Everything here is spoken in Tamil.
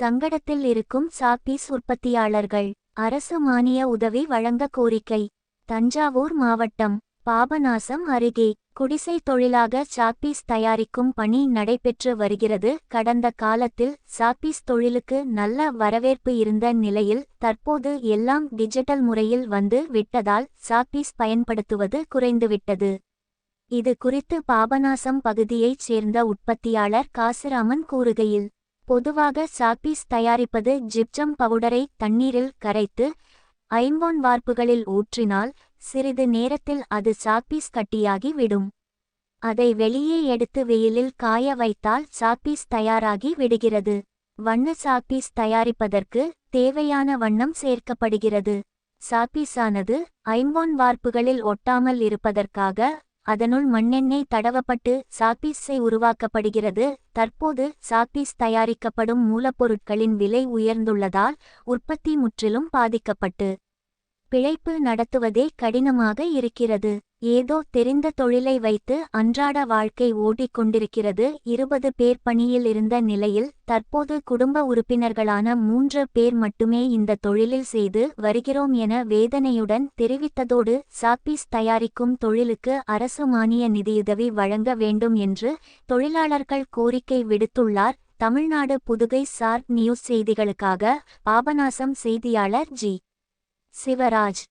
சங்கடத்தில் இருக்கும் சாப்பீஸ் உற்பத்தியாளர்கள் அரசு மானிய உதவி வழங்க கோரிக்கை. தஞ்சாவூர் மாவட்டம் பாபநாசம் அருகே குடிசை தொழிலாக சாப்பீஸ் தயாரிக்கும் பணி நடைபெற்று வருகிறது. கடந்த காலத்தில் சாப்பீஸ் தொழிலுக்கு நல்ல வரவேற்பு இருந்த நிலையில் தற்போது எல்லாம் டிஜிட்டல் முறையில் வந்து விட்டதால் சாப்பீஸ் பயன்படுத்துவது குறைந்துவிட்டது. இது குறித்து பாபநாசம் பகுதியைச் சேர்ந்த உற்பத்தியாளர் காசிராமன் கூறுகையில் பொதுவாக சாப்பீஸ் தயாரிப்பது ஜிப்சம் பவுடரை தண்ணீரில் கரைத்து ஐம்பொன் வார்ப்புகளில் ஊற்றினால் சிறிது நேரத்தில் அது சாப்பீஸ் கட்டியாகி விடும். அதை வெளியே எடுத்து வெயிலில் காய வைத்தால் சாப்பீஸ் தயாராகி விடுகிறது. வண்ண சாப்பீஸ் தயாரிப்பதற்கு தேவையான வண்ணம் சேர்க்கப்படுகிறது. சாப்பீஸானது ஐம்பொன் வார்ப்புகளில் ஒட்டாமல் இருப்பதற்காக அதனுள் மண்ணெண்ணெய் தடவப்பட்டு சாப்பீஸை உருவாக்கப்படுகிறது. தற்போது சாப்பீஸ் தயாரிக்கப்படும் மூலப்பொருட்களின் விலை உயர்ந்துள்ளதால் உற்பத்தி முற்றிலும் பாதிக்கப்பட்டு பிழைப்பு நடத்துவதே கடினமாக இருக்கிறது. ஏதோ தெரிந்த தொழிலை வைத்து அன்றாட வாழ்க்கை ஓடிக்கொண்டிருக்கிறது இருபது பேர் பணியில் இருந்த நிலையில் தற்போது குடும்ப உறுப்பினர்களான மூன்று பேர் மட்டுமே இந்த தொழிலில் செய்து வருகிறோம் என வேதனையுடன் தெரிவித்ததோடு சாப்பீஸ் தயாரிக்கும் தொழிலுக்கு அரசு மானிய நிதியுதவி வழங்க வேண்டும் என்று தொழிலாளர்கள் கோரிக்கை விடுத்துள்ளார். தமிழ்நாடு புதுகை சார் நியூஸ் செய்திகளுக்காக பாபநாசம் செய்தியாளர் ஜி. சிவராஜ்.